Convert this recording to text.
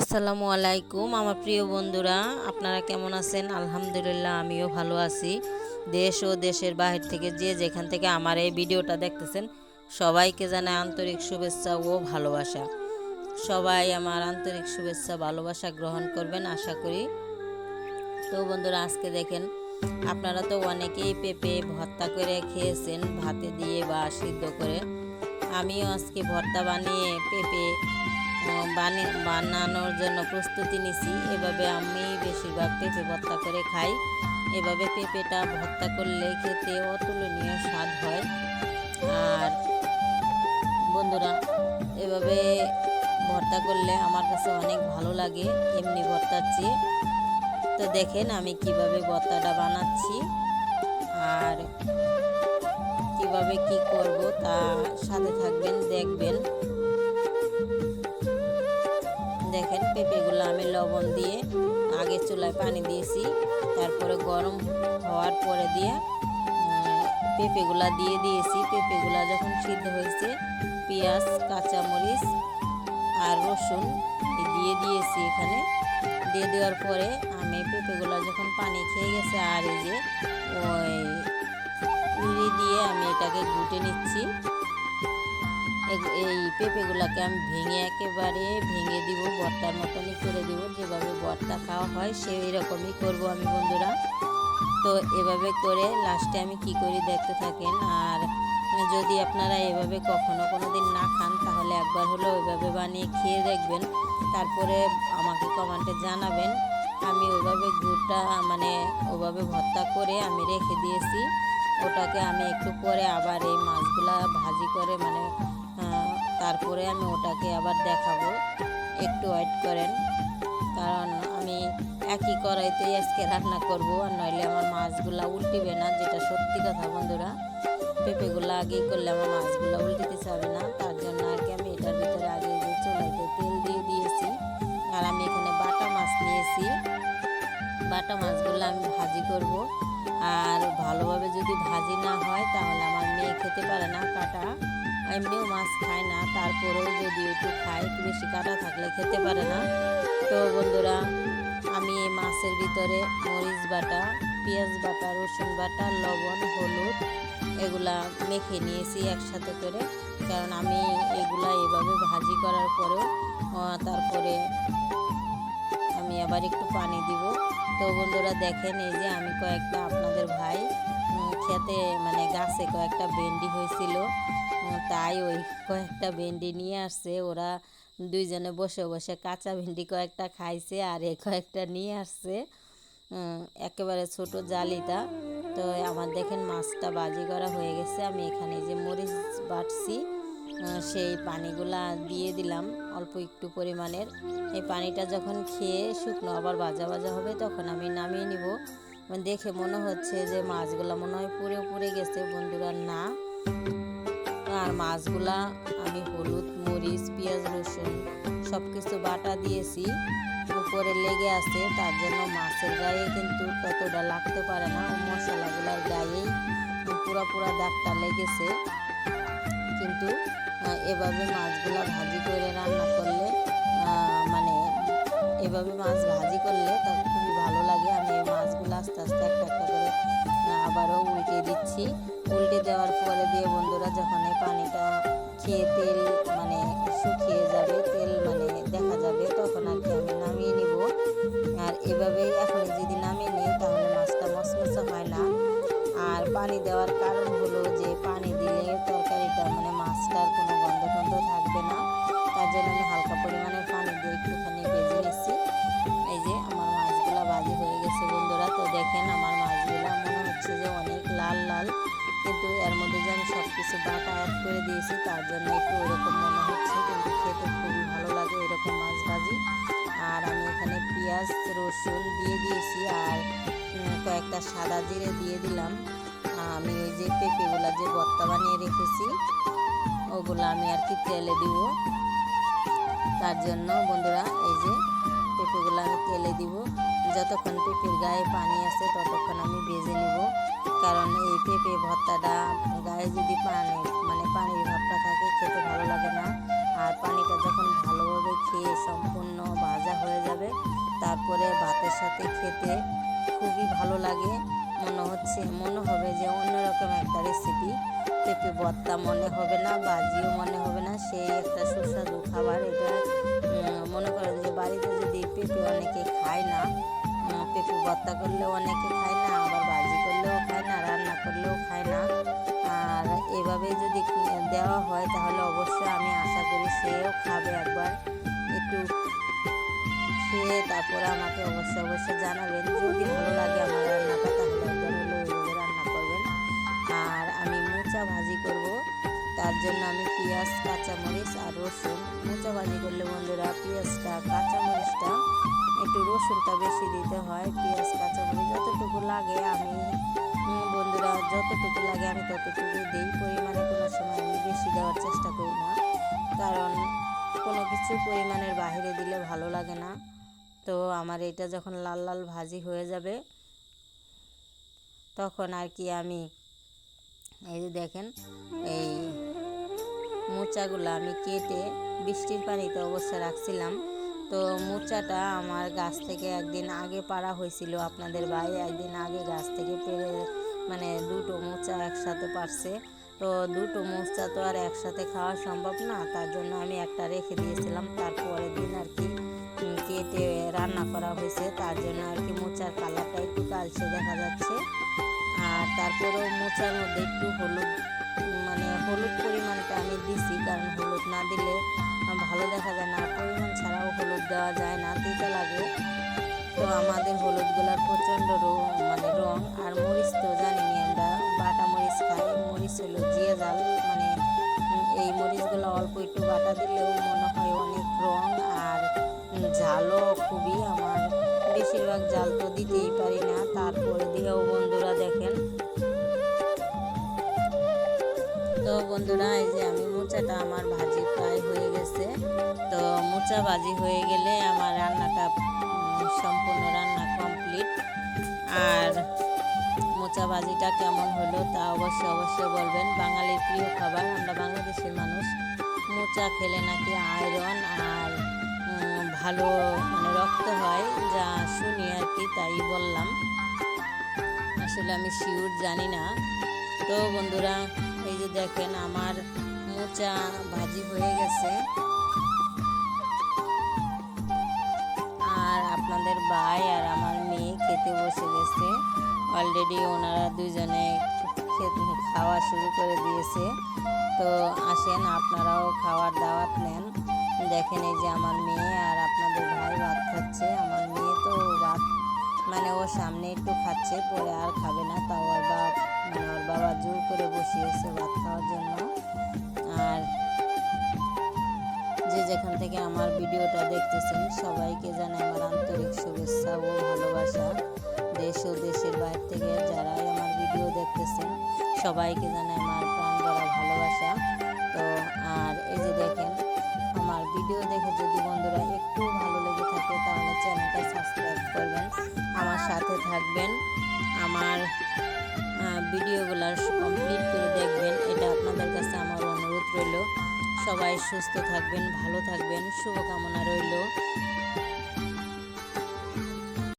আসসালামু আলাইকুম, আমার প্রিয় বন্ধুরা, আপনারা কেমন আছেন? আলহামদুলিল্লাহ, আমিও ভালো আছি। দেশ ও দেশের বাহির থেকে যে যেখান থেকে আমার এই ভিডিওটা দেখতেছেন, সবাইকে জানাই আন্তরিক শুভেচ্ছা ও ভালোবাসা। সবাই আমার আন্তরিক শুভেচ্ছা, ভালোবাসা গ্রহণ করবেন, আশা করি। তো বন্ধুরা, আজকে দেখেন, আপনারা তো অনেকেই পেঁপে ভর্তা করে খেয়েছেন, ভাতে দিয়ে বা সিদ্ধ করে। আমিও আজকে ভর্তা বানিয়ে পেঁপে বানানোর জন্য প্রস্তুতি নিছি। এভাবে আমি বেশিরভাগ পেঁপে ভর্তা করে খাই। এভাবে পেঁপেটা ভর্তা করলে খেতে অতুলনীয় স্বাদ হয়। আর বন্ধুরা, এভাবে ভর্তা করলে আমার কাছে অনেক ভালো লাগে এমনি ভর্তার চেয়ে। তো দেখেন আমি কীভাবে ভর্তাটা বানাচ্ছি আর কীভাবে কি করব তা সাথে থাকবেন, দেখবেন। পেঁপেগুলো আমি লবণ দিয়ে আগে চুলায় পানি দিয়েছি। তারপরে গরম হওয়ার পরে দিয়ে পেঁপেগুলা দিয়ে দিয়েছি। পেঁপেগুলা যখন সিদ্ধ হয়েছে, পেঁয়াজ, কাঁচামরিচ আর রসুন দিয়ে দিয়েছি এখানে। দিয়ে দেওয়ার পরে আমি পেঁপেগুলো যখন পানি খেয়ে গেছে আর এই যে ওই উড়ি দিয়ে আমি এটাকে ঘুটে নিচ্ছি। এই পেঁপেগুলোকে আমি ভেঙে একেবারে ভেঙে দিব, ভর্তার মতনই করে দিব। যেভাবে ভর্তা খাওয়া হয় সেই রকমই করব আমি বন্ধুরা। তো এভাবে করে লাস্টে আমি কি করি দেখতে থাকেন। আর যদি আপনারা এভাবে কখনো কোনো দিন না খান, তাহলে একবার হলেও ওইভাবে বানিয়ে খেয়ে দেখবেন। তারপরে আমাকে কমেন্টে জানাবেন। আমি ওইভাবে গুড়টা মানে ওভাবে ভর্তা করে আমি রেখে দিয়েছি। ওটাকে আমি একটু পরে আবার এই মাছগুলা ভাজি করে মানে তারপরে আমি ওটাকে আবার দেখাবো। একটু ওয়েট করেন। কারণ আমি একই কড়াইতেই আজকে রান্না করব আর নইলে আমার মাছগুলা উল্টিবে না, যেটা সত্যি কথা বন্ধুরা। পেঁপেগুলো আগেই করলে আমার মাছগুলো উল্টিতে চাবে না। তার জন্য আর কি আমি এটার ভিতরে আগে যে চুলাইতে তেল দিয়ে দিয়েছি, আর আমি এখানে বাটা মাছ নিয়েছি। বাটা মাছগুলো আমি ভাজি করব। আর ভালোভাবে যদি ভাজি না হয়, তাহলে আমার মেয়ে খেতে পারে না কাটা। এমনিও মাছ খায় না, তারপরেও যদি একটু খায় বেশি কাটা থাকলে খেতে পারে না। তো বন্ধুরা, আমি এই মাছের ভিতরে মরিচ বাটা, পেঁয়াজ বাটা, রসুন বাটা, লবণ, হলুদ এগুলা মেখে নিয়েছি একসাথে করে। কারণ আমি এগুলা এভাবে ভাজি করার পরেও তারপরে আমি আবার একটু পানি দিব। তো বন্ধুরা, দেখেন এই যে আমি কয়েকটা আপনাদের ভাই খেতে মানে গাছে কয়েকটা ভেন্ডি হয়েছিল। তাই ওই কয়েকটা ভেন্ডি নিয়ে আসছে। ওরা দুইজনে বসে বসে কাঁচা ভেন্ডি কয়েকটা খাইছে আর এ কয়েকটা নিয়ে আসছে। একেবারে ছোট জালিটা। তো আমার দেখেন মাছটা বাজি করা হয়ে গেছে। আমি এখানে যে মরিচ বাটছি সেই পানিগুলা দিয়ে দিলাম অল্প একটু পরিমাণের। এই পানিটা যখন খেয়ে শুকনো আবার ভাজা ভাজা হবে তখন আমি নামিয়ে নিব। মানে দেখে মনে হচ্ছে যে মাছগুলো মনে হয় পুড়ে পুড়ে গেছে, বন্ধুরা, না। মাছগুলা আমি হলুদ, মরিচ, পেঁয়াজ, রসুন সব কিছু বাটা দিয়েছি। উপরে লেগে আছে, তার জন্য মাছের গায়ে কিন্তু ততটা লাগতে পারে না। মশলাগুলার গায়েই পুরা পুরা দাগটা লেগেছে। কিন্তু এভাবে মাছগুলা ভাজি করে রান্না করলে মানে এভাবে মাছ ভাজি করলে তা খুবই ভালো লাগে। আমি এই মাছগুলো আস্তে আস্তে একটা একটা করে আবারও উল্টে দিচ্ছি। উল্টে দেওয়ার পরে দিয়ে বন্ধুরা যখন এই পানিটা খেয়ে তেল মানে শুকিয়ে যাবে, তেল মানে দেখা যাবে, তখন আর কি আমি নামিয়ে নিব। আর এভাবেই এখন যদি নামিয়ে নিই, তাহলে মাছটা মশমশা হয় না। আর পানি দেওয়ার কারণ হলো যে, পানি দিলে তরকারিটা মানে মাছটার কোনো গন্ধ টন্ধ থাকবে না। তার জন্য আমি হালকা পরিমাণে পানি দিয়ে একটুখানি ভেজে নিচ্ছি। এই যে আমার মাছগুলা ভাজি হয়ে গেছে বন্ধুরা। তো দেখেন আমার মাছগুলা মনে হচ্ছে যে অনেক লাল লাল। কিন্তু এর মধ্যে যে আমি সব কিছু বাটা অ্যাড করে দিয়েছি, তার জন্য একটু ওরকম মনে হচ্ছে কিন্তু খেতে খুবই ভালো লাগে এরকম মাছ ভাজি। আর আমি এখানে পেঁয়াজ, রসুন দিয়ে দিয়েছি আর কয়েকটা সাদা জিরে দিয়ে দিলাম। আমি ওই যে পেঁপেগুলা যে ভর্তা বানিয়ে রেখেছি, ওগুলো আমি আর কি তেলে দিব। তার জন্য বন্ধুরা, এই যে পেঁপেগুলো আমি তেলে দিব। যতক্ষণ পেঁপের গায়ে পানি আছে, ততক্ষণ আমি ভেজে নিব। কারণ এই পেঁপে ভর্তাটা গায়ে যদি পানি মানে পানির ভাবটা থাকে, খেতে ভালো লাগে না। আর পানিটা যখন ভালোভাবে খেয়ে সম্পূর্ণ ভাজা হয়ে যাবে, তারপরে ভাতের সাথে খেতে খুবই ভালো লাগে। মনে হচ্ছে, মনে হবে যে অন্যরকম একটা রেসিপি পেঁপে ভর্তা মনে হবে না বাজিও মনে হবে না, সেই একটা সুস্বাদু খাবার, এটা ভর্তা করলেও অনেকে খায় না, আবার ভাজি করলেও খায় না, রান্না করলেও খায় না। আর এভাবে যদি দেওয়া হয় তাহলে অবশ্যই আমি আশা করি সেও খাবে একবার। একটু খেয়ে তারপরে আমাকে অবশ্যই অবশ্যই জানাবেন। যদি ভালো লাগে আমার রান্নাটা, তাহলে একবার হলেও এইভাবে রান্না করবেন। আর আমি মোচা ভাজি করব, তার জন্য আমি পেঁয়াজ, কাঁচামরিচ আর রসুন। মোচা ভাজি করলে বন্ধুরা, পেঁয়াজটা, কাঁচামরিচটা একটু রসুনটা বেশি দিতে হয়, পেঁয়াজ, কাঁচামরিচ যতটুকু লাগে আমি বন্ধুরা যতটুকু লাগে আমি ততটুকু দিই, পরিমাণে কোনো সময় আমি বেশি দেওয়ার চেষ্টা করি না। কারণ কোনো কিছু পরিমাণের বাইরে দিলে ভালো লাগে না। তো আমার এটা যখন লাল লাল ভাজি হয়ে যাবে, তখন আর কি আমি, এই যে দেখেন, এই মোচাগুলো আমি কেটে বৃষ্টির পানিতে অবশ্যই রাখছিলাম। তো মোচাটা আমার গাছ থেকে একদিন আগে পাড়া হয়েছিল আপনাদের ভাই একদিন আগে গাছ থেকে পেরে মানে দুটো মোচা একসাথে পারছে তো দুটো মোচা তো আর একসাথে খাওয়া সম্ভব না, তার জন্য আমি একটা রেখে দিয়েছিলাম তারপরের দিন আর কি কেটে রান্না করা হয়েছে, তার জন্য আর কি মোচার কালারটা একটু কালচে দেখা যাচ্ছে। আর তারপরেও মোচার মধ্যে একটু হলুদ মানে হলুদ পরিমাণটা আমি দিছি, কারণ হলুদ না দিলে ভালো দেখা যায় না, পরিমাণ ছাড়াও হলুদ দেওয়া যায় না, তিতা লাগে। তো আমাদের হলুদ হলুদগুলার প্রচণ্ড রং মানে রং, আর মরিচ তো জানি আমরা, বাটা মরিচ খাই, মরিচ হলো জিয়ে জাল মানে এই মরিচগুলো অল্প একটু বাটা দিলেও মনে হয় অনেক রং, আর ঝালও খুবই আমার। বেশিরভাগ জাল তো দিতেই পারি না, তারপরে দিয়েও বন্ধুরা দেখেন তো বন্ধুরা, এই যে আমি মোচাটা আমার ভাজি প্রায় হয়ে গেছে। তো মোচা ভাজি হয়ে গেলে আমার রান্নাটা সম্পূর্ণ রান্না কমপ্লিট আর মোচা ভাজিটা কেমন হলো তা অবশ্যই অবশ্যই বলবেন। বাঙালির প্রিয় খাবার, আমরা বাংলাদেশের মানুষ, মোচা খেলে নাকি আয়রন আর ভালো মানে রক্ত হয়, যা শুনি আর কি, তাই বললাম। আসলে আমি শিওর জানি না। তো বন্ধুরা এই যে দেখেন আমার মোচা ভাজি হয়ে গেছে। আর আপনাদের ভাই আর আমার মেয়ে খেতে বসে গেছে। অলরেডি ওনারা দুজনে খাওয়া শুরু করে দিয়েছে। তো আসেন, আপনারাও খাওয়ার দাওয়াত নেন। দেখেন এই যে আমার মেয়ে আর আপনাদের ভাই ভাত খাচ্ছে। আমার মেয়ে মানে ও সামনে একটু খাচ্ছে, পরে আর খাবে না। তাও ওর বাবা মানে ওর বাবা জোর করে বসিয়েছে ভাত খাওয়ার জন্য। আর যে যেখান থেকে আমার ভিডিওটা দেখতেছেন, সবাইকে জানাই আমার আন্তরিক শুভেচ্ছা ও ভালোবাসা। দেশ ও দেশের বাইরে থেকে যারাই আমার ভিডিও দেখতেছেন, সবাইকে জানাই আমার প্রাণ ভরা ভালোবাসা। তো, আর এই যে দেখেন, আমার ভিডিও দেখে যদি বন্ধুরা একটু ভালো লেগে থাকে, তাহলে চ্যানেলটা থাকবেন। আমার ভিডিওগুলো কমপ্লিট করে দেখবেন। এটা আপনাদের কাছে আমার অনুরোধ রইল। সবাই সুস্থ থাকবেন, ভালো থাকবেন। শুভকামনা রইল।